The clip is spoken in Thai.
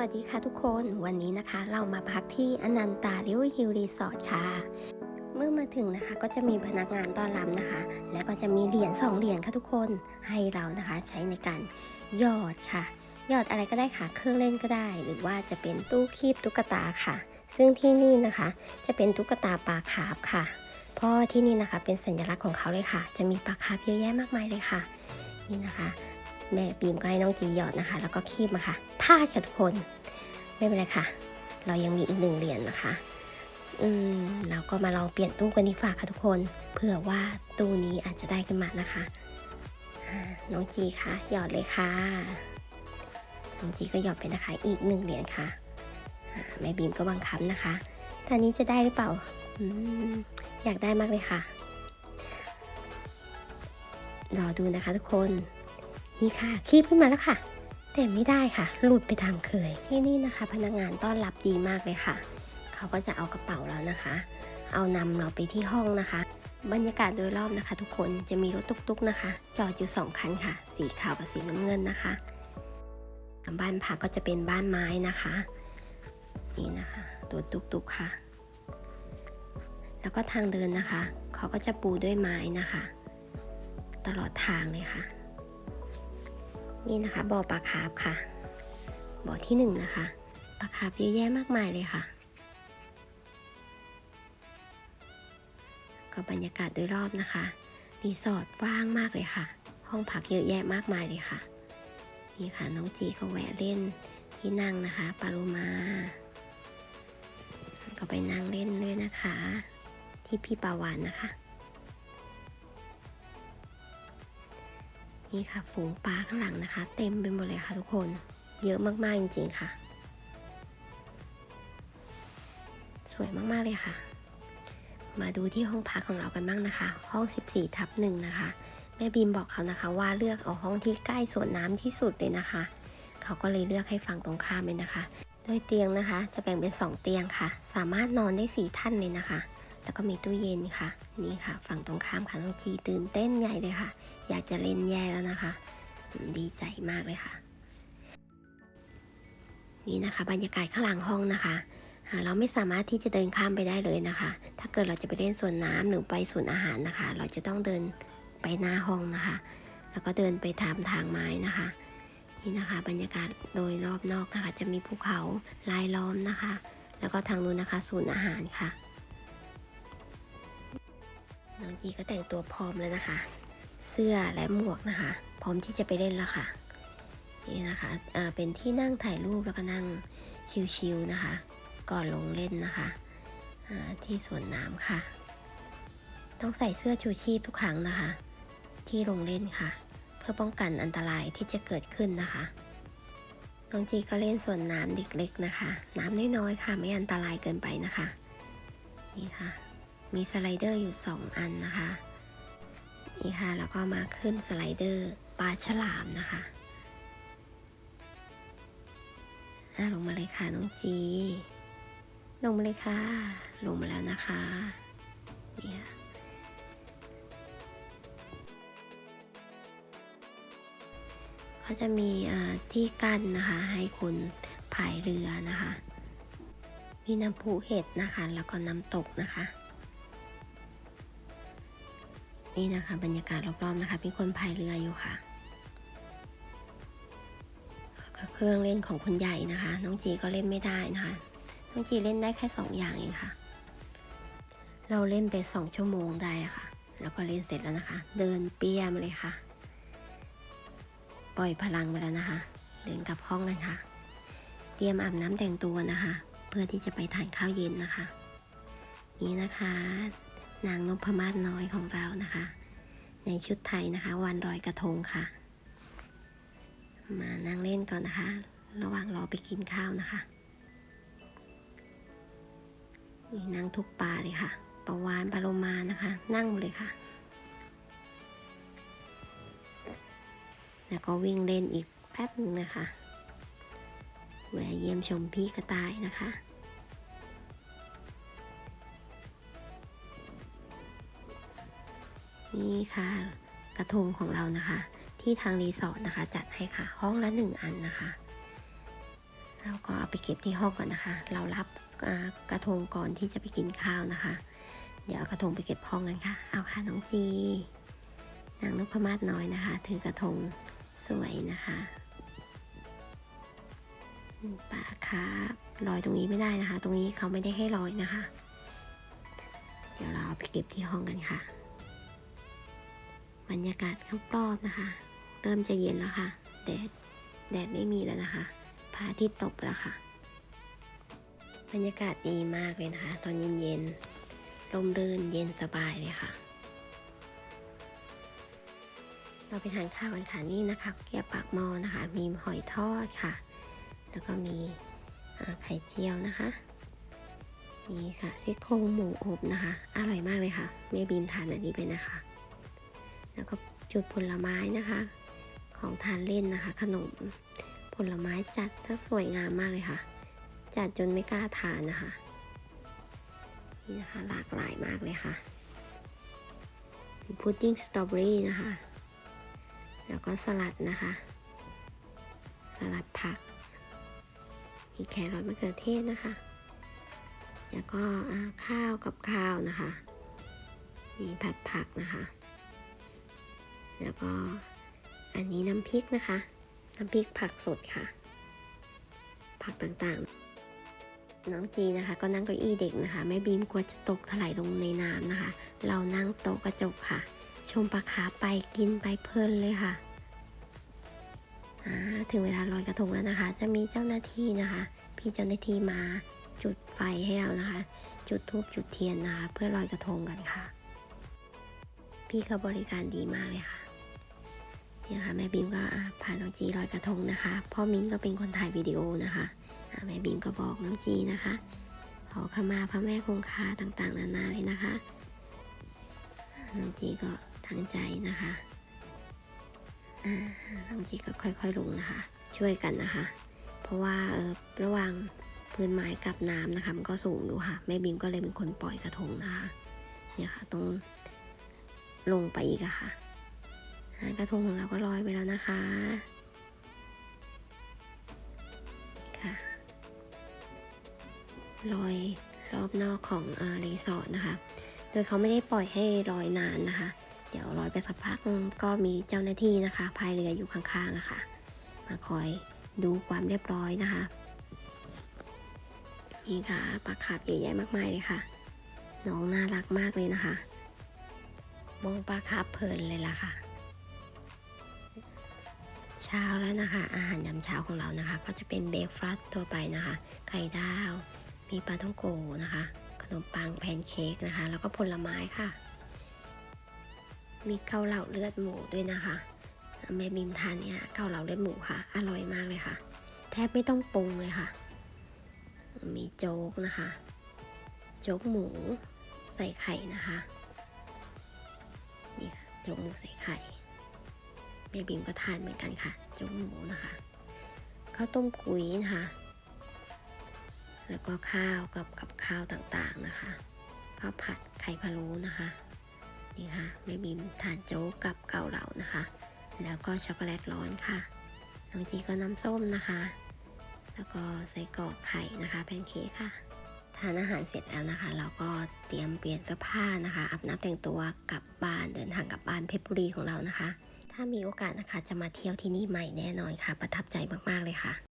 วัสดีค่ะทุกคนวันนี้นะคะ เรามาพักที่อนันตาริวฮิลรีสอร์ทค่ะ เมื่อมาถึงนะคะก็จะมีพนักงานต้อนรับนะคะ แล้วก็จะมีเหรียญสองเหรียญค่ะทุกคนให้เรานะคะใช้ในการหยอดค่ะหยอดอะไรก็ได้ค่ะ เครื่องเล่นก็ได้ หรือว่าจะเป็นตู้คีบตุ๊กตาค่ะ ซึ่งที่นี่นะคะ จะเป็นตุ๊กตาปลาคาร์ฟค่ะ เพราะที่นี่นะคะเป็นสัญลักษณ์ของเขาเลยค่ะ จะมีปลาคาร์ฟเยอะแยะมากมายเลยค่ะ นี่นะคะ แม่บีมก็ให้น้องจีหยอดนะคะ แล้วก็คีบมาค่ะ พลาดค่ะทุกคน ไม่เป็นไรค่ะ เรายังมีอีกหนึ่งเหรียญนะคะ อืมเราก็มาลองเปลี่ยนตู้กันดีกว่าค่ะทุกคน เผื่อว่าตู้นี้อาจจะได้ขึ้นมานะคะน้องจีคะหยอดเลยค่ะน้องจีก็หยอดไปนะคะ อีกหนึ่งเหรียญค่ะอ่าแม่บีมก็บังคับนะคะตอนนี้จะได้หรือเปล่าออยากได้มากเลยค่ะ รอดูนะคะทุกคน นี่ค่ะ คีบขึ้นมาแล้วค่ะ แต่ไม่ได้ค่ะ หลุดไปตามเคย ที่นี่นะคะ พนักงานต้อนรับดีมากเลยค่ะ เขาก็จะเอากระเป๋าเรานะคะ เอานำเราไปที่ห้องนะคะ บรรยากาศโดยรอบนะคะ ทุกคนจะมีรถตุ๊กๆนะคะ จอดอยู่สองคันค่ะ สีขาวกับสีน้ำเงินนะคะบ้านพักก็จะเป็นบ้านไม้นะคะ นี่นะคะตัวตุ๊กๆค่ะ แล้วก็ทางเดินนะคะ เขาก็จะปูด้วยไม้นะคะ ตลอดทางเลยค่ะ นี่นะคะบ่อปลาคาร์ฟค่ะบ่อที่หนึ่งนะคะปลาคาร์ฟเยอะแยะมากมายเลยค่ะ ก็บรรยากาศโดยรอบนะคะรีสอร์ทว่างมากเลยค่ะ ห้องพักเยอะแยะมากมายเลยค่ะ นี่ค่ะน้องจีก็แวะเล่นที่นั่งนะคะปาโลมา ก็ไปนั่งเล่นด้วยนะคะ ที่พี่ปาวานนะคะ นี่ค่ะฝูงปลาข้างหลังนะคะ เต็มไปหมดเลยค่ะทุกคน เยอะมากๆจริงๆค่ะ สวยมากๆเลยค่ะ มาดูที่ห้องพักของเรากันบ้างนะคะ ห้อง 14ทับหนึ่งนะคะแม่บีมบอกเขานะคะว่าเลือกเอาห้องที่ใกล้สวนน้ำที่สุดเลยนะคะ เขาก็เลยเลือกให้ฝั่งตรงข้ามเลยนะคะ โดยเตียงนะคะ จะแบ่งเป็น 2 เตียงค่ะ สามารถนอนได้4ท่านเลยนะคะ แล้วก็มีตู้เย็นค่ะ นี่ค่ะ ฝั่งตรงข้ามค่ะน้องจีตื่นเต้นใหญ่เลยค่ะ อยากจะเล่นแย่แล้วนะคะ ดีใจมากเลยค่ะ นี่นะคะ บรรยากาศข้างหลังห้องนะคะเราไม่สามารถที่จะเดินข้ามไปได้เลยนะคะ ถ้าเกิดเราจะไปเล่นสวนน้ำหรือไปสวนอาหารนะคะ เราจะต้องเดินไปหน้าห้องนะคะ แล้วก็เดินไปตามทางไม้นะคะ นี่นะคะ บรรยากาศโดยรอบนอกนะคะ จะมีภูเขาลายล้อมนะคะ แล้วก็ทางนู้นนะคะศูนย์อาหารค่ะ น้องจีก็แต่งตัวพร้อมแล้วนะคะ เสื้อและหมวกนะคะ พร้อมที่จะไปเล่นแล้วค่ะ นี่นะคะอ่าเป็นที่นั่งถ่ายรูปแล้วก็นั่งชิลๆนะคะ ก่อนลงเล่นนะคะอ่าที่สวนน้ำค่ะ ต้องใส่เสื้อชูชีพทุกครั้งนะคะ ที่ลงเล่นค่ะ เพื่อป้องกันอันตรายที่จะเกิดขึ้นนะคะน้องจีก็เล่นส่วนน้ำเด็กเล็กนะคะ น้ำน้อยๆค่ะ ไม่อันตรายเกินไปนะคะ นี่ค่ะ มีสไลเดอร์อยู่ 2 อันนะคะ นี่ค่ะแล้วก็มาขึ้นสไลเดอร์ปลาฉลามนะคะอะลงมาเลยค่ะน้องจี ลงมาเลยค่ะ ลงมาแล้วนะคะเนี่ยเขาจะมีที่กั้นนะคะ ให้คุณพายเรือนะคะ มีน้ำพุเห็ดนะคะ แล้วก็น้ำตกนะคะ นี่นะคะ บรรยากาศรอบๆนะคะมีคนพายเรืออยู่ค่ะเครื่องเล่นของคุณใหญ่นะคะ น้องจีก็เล่นไม่ได้นะคะ น้องจีเล่นได้แค่สองอย่างเองค่ะ เราเล่นไปสองชั่วโมงได้ะค่ะ แล้วก็เล่นเสร็จแล้วนะคะ เดินเปี้ยมาเลยค่ะ ปล่อยพลังไปแล้วนะคะ เดินกลับห้องกันค่ะ เตรียมอาบน้ำแต่งตัวนะคะ เพื่อที่จะไปทานข้าวเย็นนะคะ นี่นะคะ นางนพมาศน้อยของเรานะคะ ในชุดไทยนะคะ วันลอยกระทงค่ะ มานั่งเล่นก่อนนะคะ ระหว่างรอไปกินข้าวนะคะนี่นั่งทุกปลาเลยค่ะปลาวานปลาโลมานะคะ นั่งเลยค่ะ แล้วก็วิ่งเล่นอีกแป๊บนึงนะคะแวะเยี่ยมชมพี่กระต่ายนะคะ นี่ค่ะ กระทงของเรานะคะ ที่ทางรีสอร์ทนะคะ จัดให้ค่ะห้องละหนึ่งอันนะคะเราก็เอาไปเก็บที่ห้องก่อนนะคะ เรารับกระทงก่อนที่จะไปกินข้าวนะคะ เดี๋ยวเอากระทงไปเก็บห้องกันค่ะ เอาค่ะน้องจีนางนพมาศน้อยนะคะ ถือกระทงสวยนะคะปลาครับลอยตรงนี้ไม่ได้นะคะ ตรงนี้เขาไม่ได้ให้ลอยนะคะ เดี๋ยวเราเอาไปเก็บที่ห้องกันค่ะ บรรยากาศข้างรอบนะคะ เริ่มจะเย็นแล้วค่ะ แดด แดดไม่มีแล้วนะคะพระอาทิตย์ตกแล้วค่ะ บรรยากาศดีมากเลยนะคะ ตอนเย็นๆลมรื่นเย็นสบายเลยค่ะ เราไปทานข้าวกันค่ะนี่นะคะ เกี๊ยวปากหม้อนะคะ มีหอยทอดค่ะ แล้วก็มีไข่เจียวนะคะนี่ค่ะซี่โครงหมูอบนะคะ อร่อยมากเลยค่ะแม่บีมทานอันนี้ไปนะคะ แล้วก็จุดผลไม้นะคะ ของทานเล่นนะคะ ขนม ผลไม้จัดถ้าสวยงามมากเลยค่ะ จัดจนไม่กล้าทานนะคะ นี่นะคะหลากหลายมากเลยค่ะมีพุดดิ้งสตรอเบอรี่นะคะ แล้วก็สลัดนะคะ สลัดผัก มีแครอทมะเขือเทศนะคะ แล้วก็ข้าวกับข้าวนะคะ มีผัดผักนะคะ แล้วก็อันนี้น้ำพริกนะคะ น้ำพริกผักสดค่ะ ผักต่างๆ น้องจีนะคะ ก็นั่งเก้าอี้เด็กนะคะแม่บีมกลัวจะตกถลายลงในน้ำนะคะ เรานั่งโต๊ะกระจกค่ะ ชมปลาคาไปกินไปเพลินเลยค่ะถึงเวลาลอยกระทงแล้วนะคะ จะมีเจ้าหน้าที่นะคะ พี่เจ้าหน้าที่มาจุดไฟให้เรานะคะ จุดธูปจุดเทียนนะคะ เพื่อลอยกระทงกันค่ะ พี่เขาบริการดีมากเลยค่ะ เนี่ยค่ะแม่บีมก็พาน้องจีลอยกระทงนะคะพ่อมิ้นก็เป็นคนถ่ายวิดีโอนะคะแม่บีมก็บอกน้องจีนะคะขอขมาพระแม่คงคาต่างๆ นานาเลยนะคะน้องจีก็ตั้งใจนะคะน้องจีก็ค่อยๆลงนะคะ ช่วยกันนะคะ เพราะว่าออระหว่างพื้นไม้กับน้ำนะคะมันก็สูงอยู่ค่ะแม่บีมก็เลยเป็นคนปล่อยกระทงนะคะเนี่ยค่ะตรงลงไปอีกอะค่ะ กระทงของเราก็ลอยไปแล้วนะคะค่ะลอยรอบนอกของอรีสอร์ทนะคะ โดยเขาไม่ได้ปล่อยให้ลอยนานนะคะ เดี๋ยวลอยไปสักพักก็มีเจ้าหน้าที่นะคะพายเรืออยู่ข้างๆอะคะมาคอยดูความเรียบร้อยนะคะ นี่ค่ะปลาขาบเยอะแยะมากมายเลยค่ะ น้องน่ารักมากเลยนะคะ มองปลาคาบเพลินเลยล่ะค่ะ ช้าแล้วนะคะ อาหารยามเช้าของเรานะคะ ก็จะเป็นเบรกฟาสต์ทั่วไปนะคะ ไข่ดาว มีปลาท่องโกนะคะ ขนมปังแพนเค้กนะคะ แล้วก็ผลไม้ค่ะ มีเกาเหลาเลือดหมูด้วยนะคะแม่บิมทานเนี่ยเกาเหลาเลือดหมูค่ะ อร่อยมากเลยค่ะ แทบไม่ต้องปรุงเลยค่ะ มีโจ๊กนะคะ โจ๊กหมูใส่ไข่นะคะ นี่ค่ะ โจ๊กหมูใส่ไข่ แม่บิมก็ทานเหมือนกันค่ะโจ๊กหมูนะคะข้าวต้มกุ้ยนะคะ แล้วก็ข้าวกับกับข้าวต่างๆนะคะข้าวผัดไข่พะโล้นะคะนี่ค่ะแม่บิมทานโจ๊กกับเกาเหลานะคะ แล้วก็ช็อกโกแลตร้อนค่ะน้องจีก็น้ำส้มนะคะ แล้วก็ใส่กรอกไข่นะคะแพนเค้กค่ะทานอาหารเสร็จแล้วนะคะ เราก็เตรียมเปลี่ยนเสื้อผ้านะคะอาบน้ำแต่งตัวกลับบ้านเดินทางกลับบ้านเพชรบุรีของเรานะคะ ถ้ามีโอกาสนะคะจะมาเที่ยวที่นี่ใหม่แน่นอนค่ะ ประทับใจมาก ๆ เลยค่ะ